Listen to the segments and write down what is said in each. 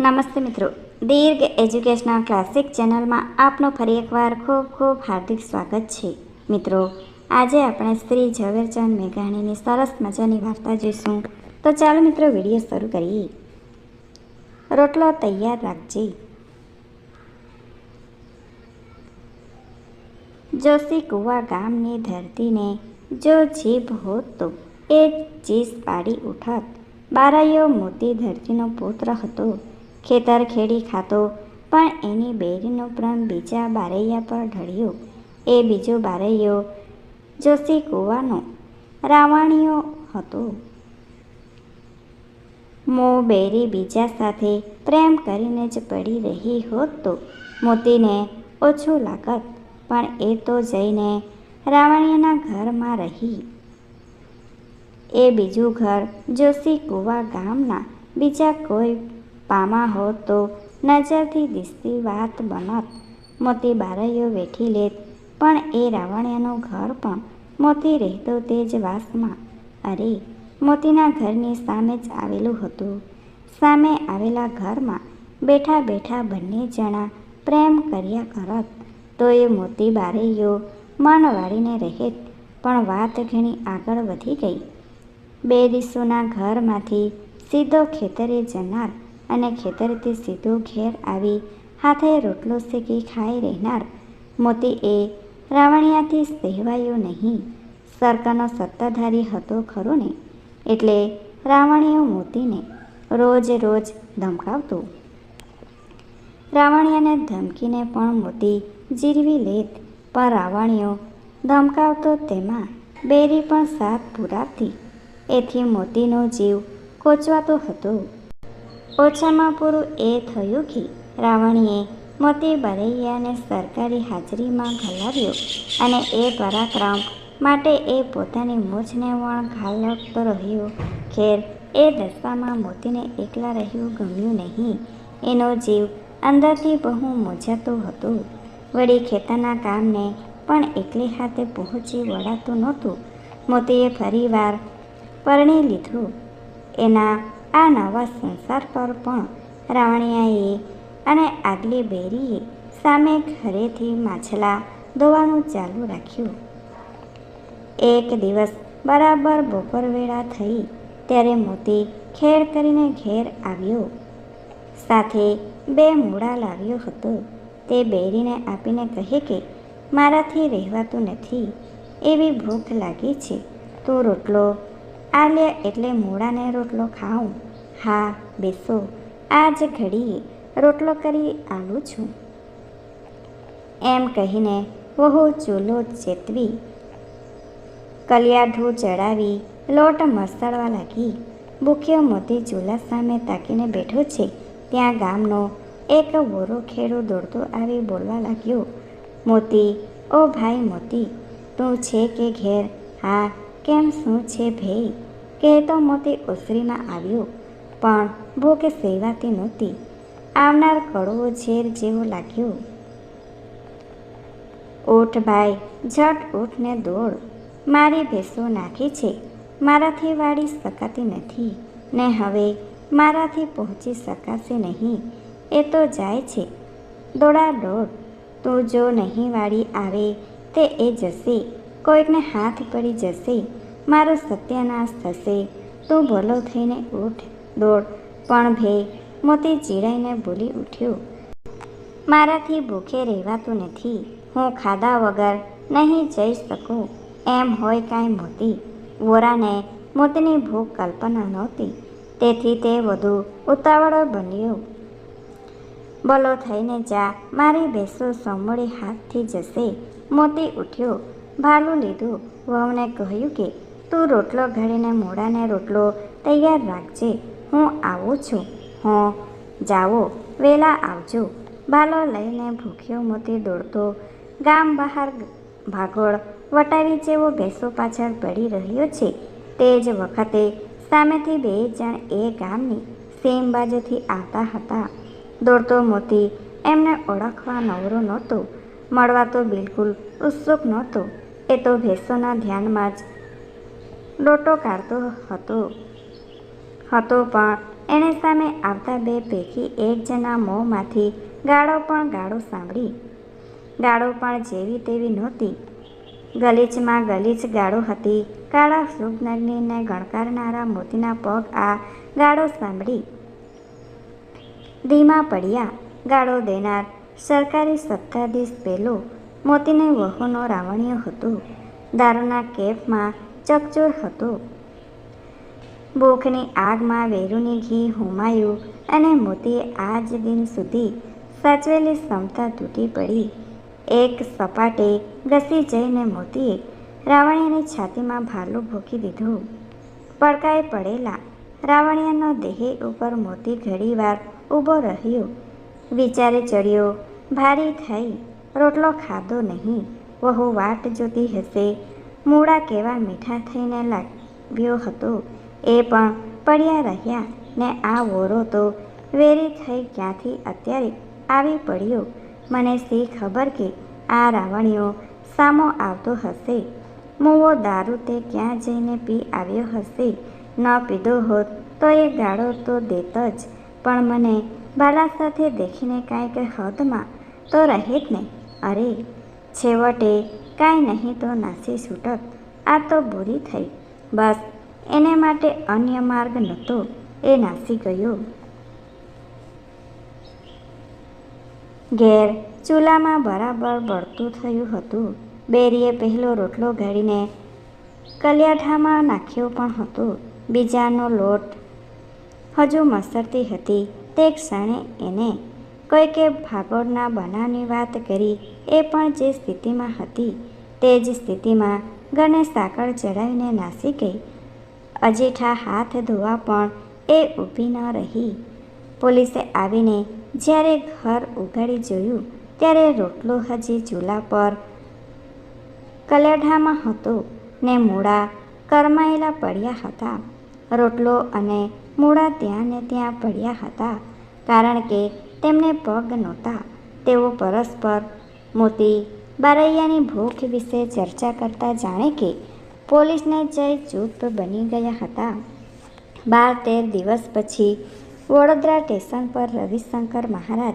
નમસ્તે મિત્રો. દીર્ઘ educational classic ચેનલમાં આપનું ફરી એકવાર ખૂબ ખૂબ હાર્દિક સ્વાગત છે. મિત્રો, આજે આપણે શ્રી ઝવેરચંદ મેઘાણીની સરસ મજાની વાર્તા જોઈશું. તો ચાલો મિત્રો, વીડિયો શરૂ કરીએ. રોટલો તૈયાર રાખજે. જોશી કુવા ગામની ધરતીને જો જીભ હોત તો એ ચીસ પાડી ઉઠત. બારાયો મોતી ધરતીનો પુત્ર હતો. ખેતર ખેડી ખાતો, પણ એની બેરીનો પ્રેમ બીજા બારૈયા પર ઢળ્યો. એ બીજો બારૈયો જોશી કુવાનો. રાવણીયો હતો. મો બેરી બીજા સાથે પ્રેમ કરીને જ પડી રહી હોત. તો મોતીને ઓછું લાગત, પણ એ તો જઈને રાવણીના ઘરમાં રહી. એ બીજું ઘર જોશી કુવા ગામના, બીજા કોઈ પામા હોત તો નજરથી દિસતી વાત બનત. મોતી બારૈયો વેઠી લેત, પણ એ રાવણિયાનું ઘર પણ મોતી રહેતો તે જ વાસમાં. અરે, મોતીના ઘરની સામે જ આવેલું હતું. સામે આવેલા ઘરમાં બેઠા બેઠા બંને જણા પ્રેમ કર્યા કરત. તો એ મોતી બારૈયો મન વાળીને રહેત, પણ વાત ઘણી આગળ વધી ગઈ. બે દિવસોના ઘરમાંથી સીધો ખેતરે જનાર અને ખેતરેથી સીધો ઘેર આવી હાથે રોટલો શેકી ખાઈ રહેનાર મોતી એ રાવણિયાથી સહેવાયો નહીં. સરકારનો સત્તાધારી હતો ખરો ને? એટલે રાવણીઓ મોતીને રોજ રોજ ધમકાવતો. રાવણિયાને ધમકીને પણ મોતી જીરવી લેત, પણ રાવણીઓ ધમકાવતો તેમાં બેરી પણ સાત પુરાવતી એથી મોતીનો જીવ કોચવાતો હતો. ઓછામાં પૂરું એ થયું કે રાવણીએ મોતી બરૈયાને સરકારી હાજરીમાં ઘલાવ્યો અને એ પરાક્રમ માટે એ પોતાની મૂછને વણ ઘાલતો રહ્યો. ખેર એ દશામાં મોતીને એકલા રહ્યું ગમ્યું નહીં. એનો જીવ અંદરથી બહુ મૂંઝાતો હતો. વળી ખેતરના કામને પણ એકલી હાથે પહોંચી વળાતું નહોતું. મોતીએ ફરીવાર પરણી લીધું. એના આ નવા સંસાર પર પણ રાવણિયાએ અને આગલી બેરીએ સામે ઘરેથી માછલા ધોવાનું ચાલુ રાખ્યું. એક દિવસ બરાબર બપોર વેળા થઈ ત્યારે મોતી ખેડ કરીને ઘેર આવ્યો. સાથે બે મૂળા લાવ્યો હતો. તે બેરીને આપીને કહે કે, મારાથી રહેવાતું નથી. એવી ભૂખ લાગી છે. તું રોટલો આ લે એટલે મૂળાને રોટલો ખાઉં. હા, બેસો. આજ ઘડીએ રોટલો કરી આવું છું. એમ કહીને વહુ ચૂલો ચેતવી, કલિયાઢું ચડાવી લોટ મસળવા લાગી. ભૂખ્યો મોતી ચૂલા સામે તાકીને બેઠો છે. ત્યાં ગામનો એક વોરો ખેડૂ દોડતો આવી બોલવા લાગ્યો. મોતી, ઓ ભાઈ મોતી, તું છે કે ઘેર? હા, કેમ શું છે ભેય કહેતો મોતી ઓસરીમાં આવ્યો. પણ ભોગે સેવાતી નહોતી. આવનાર કડવો ઝેર જેવો લાગ્યો. ઊઠ ભાઈ, ઝટ ઊઠને દોડ. મારી ભેંસો નાખી છે. મારાથી વાળી શકાતી નથી. ને હવે મારાથી પહોંચી શકાશે નહીં. એ તો જાય છે. દોડા દોડ. તું જો નહીં વાળી આવે તે એ જશે. કોઈકને હાથ પડી જશે. મારો સત્યાનાશ થશે. તું ભલો થઈને ઉઠ. દોડ. પણ ભે, મોતી ચીડાઈને બોલી ઉઠ્યો. મારાથી ભૂખે રહેવાતું નથી. હું ખાધા વગર નહીં જઈ શકું. એમ હોય કાંઈ મોતી. વોરાને મોતીની ભૂખ કલ્પના નહોતી. તેથી તે વધુ ઉતાવળો બન્યો. બોલો થઈને જા. મારી ભેંસો સમોડી હાથથી જશે. મોતી ઉઠ્યો. ભાલું લીધું. વહુને કહ્યું કે, તું રોટલો ઘડીને મોડાને રોટલો તૈયાર રાખજે. હું આવું છું. હું. જાઓ, વેલા આવજો. ભાલો લઈને ભૂખ્યો મોતી દોડતો ગામ બહાર ભાગોળ વટાવી જેવો ભેંસો પાછળ પડી રહ્યો છે. તે જ વખતે સામેથી બે જણ એ ગામની સેમ બાજુથી આવતા હતા. દોડતો મોતી એમને ઓળખવા નવરો નહોતો, મળવા તો બિલકુલ ઉત્સુક નહોતો. એ તો ભેંસોના ધ્યાનમાં જ લોટો કાઢતો હતો. હતો પણ એણે સામે આવતા બે પૈકી એક જણા મોંમાંથી ગાળો પણ ગાળો સાંભળી. ગાળો પણ જેવી તેવી નહોતી. ગલીચમાં ગલીચ ગાળો હતી. કાળા સુગનગ્નિને ગણકારનારા મોતીના પગ આ ગાળો સાંભળી. ધીમા પડ્યા. ગાળો દેનાર સરકારી સત્તાધીશ પેલો મોતીને વહુનો રાવણીય હતો. દારૂના કેફમાં ચકચોર હતો. ભૂખની આગમાં વેરુની ઘી હુમાયું અને મોતીએ આજ દિન સુધી સાચવેલી ક્ષમતા તૂટી પડી. એક સપાટે ઘસી જઈને મોતીએ રાવણીયાની છાતીમાં ભાલું ભૂકી દીધું. પડકાએ પડેલા રાવણિયાનો દેહ ઉપર મોતી ઘડીવાર ઊભો રહ્યો. વિચારે ચડ્યો, ભારી થઈ, રોટલો ખાધો નહીં, વહુ વાટ જોતી હશે. મૂળા કેવા મીઠા થઈને લાગ્યો હતો. એ પણ પડ્યા રહ્યા ને આ વોરો તો વેરી થઈ ક્યાંથી અત્યારે આવી પડ્યો? મને સી ખબર કે આ રાવણીઓ સામો આવતો હશે? મૂવો દારૂ તે ક્યાં જઈને પી આવ્યો હશે? ન પીધો હોત તો એ ગાળો તો દેત જ. પણ મને બાલા સાથે દેખીને કાંઈક હદમાં તો રહે જ ને. અરે, છેવટે કાંઈ નહીં તો નાસી છૂટત. આ તો બુરી થઈ. બસ એને માટે અન્ય માર્ગ નહોતો, એ નાસી ગયો. ઘેર ચૂલામાં બરાબર બળતું થયું હતું. બેરીએ પહેલો રોટલો ગાળીને કલિયાઠામાં નાખ્યો પણ હતો. બીજાનો લોટ હજુ મસરતી હતી. તે ક્ષણે એને કોઈકે ભાગોળના બનાવની વાત કરી, એ પણ જે સ્થિતિમાં હતી, તે જ સ્થિતિમાં ગણેશ સાકળ ચડાવીને નાસી ગઈ. અજીઠા હાથ ધોવા પણ એ ઊભી ન રહી. પોલીસે આવીને જ્યારે ઘર ઉગાડી જોયું, ત્યારે રોટલો હજી ચૂલા પર કલેઢામાં હતો ને મૂળા કરમાયેલા પડ્યા હતા. રોટલો અને મૂળા ત્યાં ને ત્યાં પડ્યા હતા, કારણ કે તેમને પગ નહોતા. તેઓ પરસ્પર મોતી બારૈયાની ભૂખ વિશે ચર્ચા કરતા જાણે કે પોલીસને જઈ ચૂપ બની ગયા હતા. બાર તેર દિવસ પછી વડોદરા સ્ટેશન પર રવિશંકર મહારાજ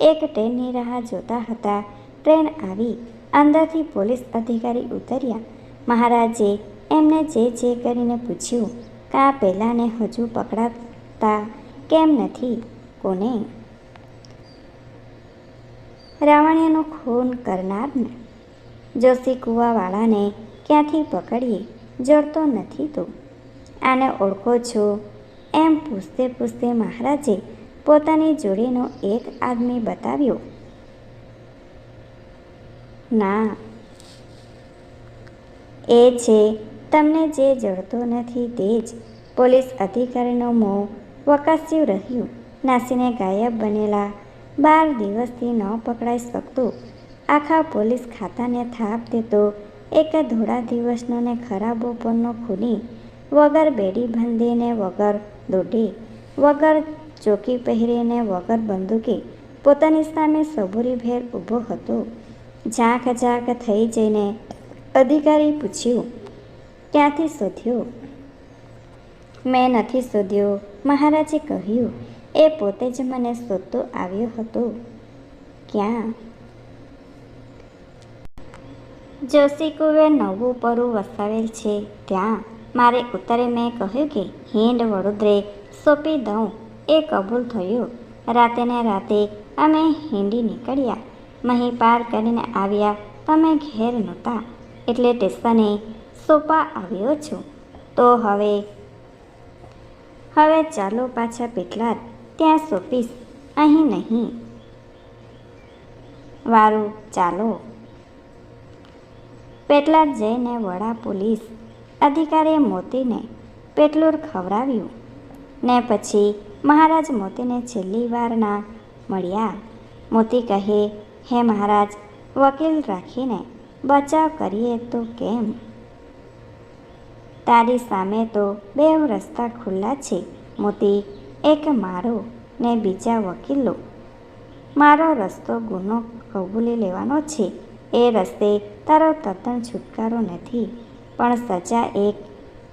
એક ટ્રેનની રાહ જોતા હતા. ટ્રેન આવી, અંદરથી પોલીસ અધિકારી ઉતર્યા. મહારાજે એમને જે જે કરીને પૂછ્યું, કા પહેલાંને હજુ પકડાતા કેમ નથી? કોને? રાવણીયનું ખૂન કરનારને જોશી કુવાવાળાને ક્યાંથી પકડીએ? જડતો નથી તો. આને ઓળખો છો? એમ પૂછતે પૂછતે મહારાજે પોતાની જોડીનો એક આદમી બતાવ્યો. ના. એ છે, તમને જે જડતો નથી તે જ. પોલીસ અધિકારીનો મોં વકાસ્યું રહ્યું. નાસીને ગાયબ બનેલા બાર દિવસથી ન પકડાઈ શકતો આખા પોલીસ ખાતાને થાપ દેતો એક ધોળા દિવસનો ને ખરાબ બપોરનો ખૂની, વગર બેડી બાંધીને વગર દોઢી, વગર ચોકી પહેરીને વગર બંદૂકે, પોતાની સામે સબૂરીભેર ઊભો હતો. ઝાંક ઝાંક થઈ જઈને અધિકારી પૂછ્યું, ક્યાંથી શોધ્યો? મેં નથી શોધ્યો. મહારાજે કહ્યું, એ પોતે જ મને શોધતો આવ્યો હતો. ક્યાં? જોશી કુવે નવું પરું વસાવેલ છે. ત્યાં મારે ઉત્તરે મેં કહ્યું કે, હિંડ વડોદરે સોંપી દઉં. એ કબૂલ થયું. રાતે ને રાતે અમે હિંડી નીકળ્યા. મહી પાર કરીને આવ્યા. તમે ઘેર નહોતા. એટલે સ્ટેશને સોપા આવ્યો છું. તો હવે હવે ચાલો પાછા પેટલા ત્યાં સોંપીશ. અહીં નહીં. વારું, ચાલો. પેટલાદ જઈને વડા પોલીસ અધિકારીએ મોતીને પેટલુર ખવડાવ્યું ને પછી મહારાજ મોતીને છેલ્લી વાર ના મળ્યા. મોતી કહે, હે મહારાજ, વકીલ રાખીને બચાવ કરીએ તો કેમ? તારી સામે તો બે રસ્તા ખુલ્લા છે, મોતી, એક મારો ને બીજા વકીલો મારો રસ્તો ગુનો કબૂલી લેવાનો છે. એ રસ્તે તારો તદ્દન છુટકારો નથી. પણ સજા એક,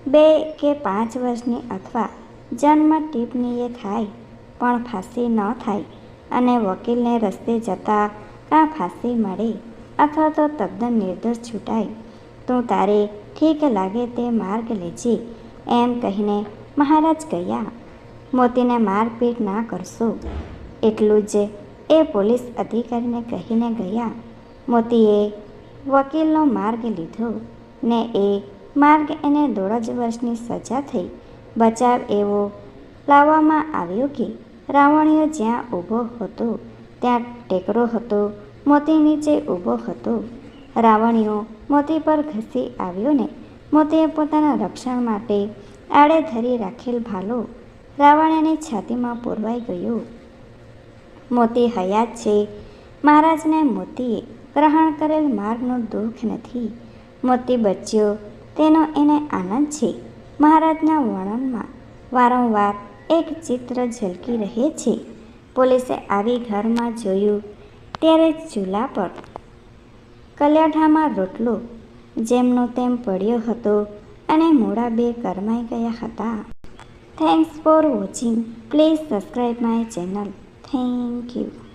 બે કે પાંચ વર્ષની અથવા જન્મ ટિપ્પણીએ થાય, પણ ફાંસી ન થાય અને વકીલને રસ્તે જતા કાં ફાંસી મળે અથવા તો તદ્દન નિર્દોષ છૂટાય. તો તારે ઠીક લાગે તે માર્ગ લેજે, એમ કહીને મહારાજ ગયા. મોતીને મારપીટ ના કરશો. એટલું જ એ પોલીસ અધિકારીને કહીને ગયા. મોતીએ વકીલનો માર્ગ લીધો ને એ માર્ગ એને દોઢ જ વર્ષની સજા થઈ. બચાવ એવો લાવવામાં આવ્યો કે રાવણીઓ જ્યાં ઊભો હતો, ત્યાં ટેકરો હતો, મોતી નીચે ઊભો હતો. રાવણીઓ મોતી પર ઘસી આવ્યો ને મોતીએ પોતાના રક્ષણ માટે આડે ધરી રાખેલ ભાલો રાવણની છાતીમાં પૂરવાઈ ગયો. મોતી હયાત છે. મહારાજને મોતીએ ગ્રહણ કરેલ માર્ગનું દુઃખ નથી. મોતી બચ્યો, તેનો એને આનંદ છે. મહારાજના વર્ણનમાં વારંવાર એક ચિત્ર ઝલકી રહે છે. પોલીસે આવી ઘરમાં જોયું, ત્યારે ચૂલા પર કલ્યાઠામાં રોટલો, જેમનો તેમ પડ્યો હતો અને મોડા બે કરમાઈ ગયા હતા. Thanks for watching please subscribe my channel thank you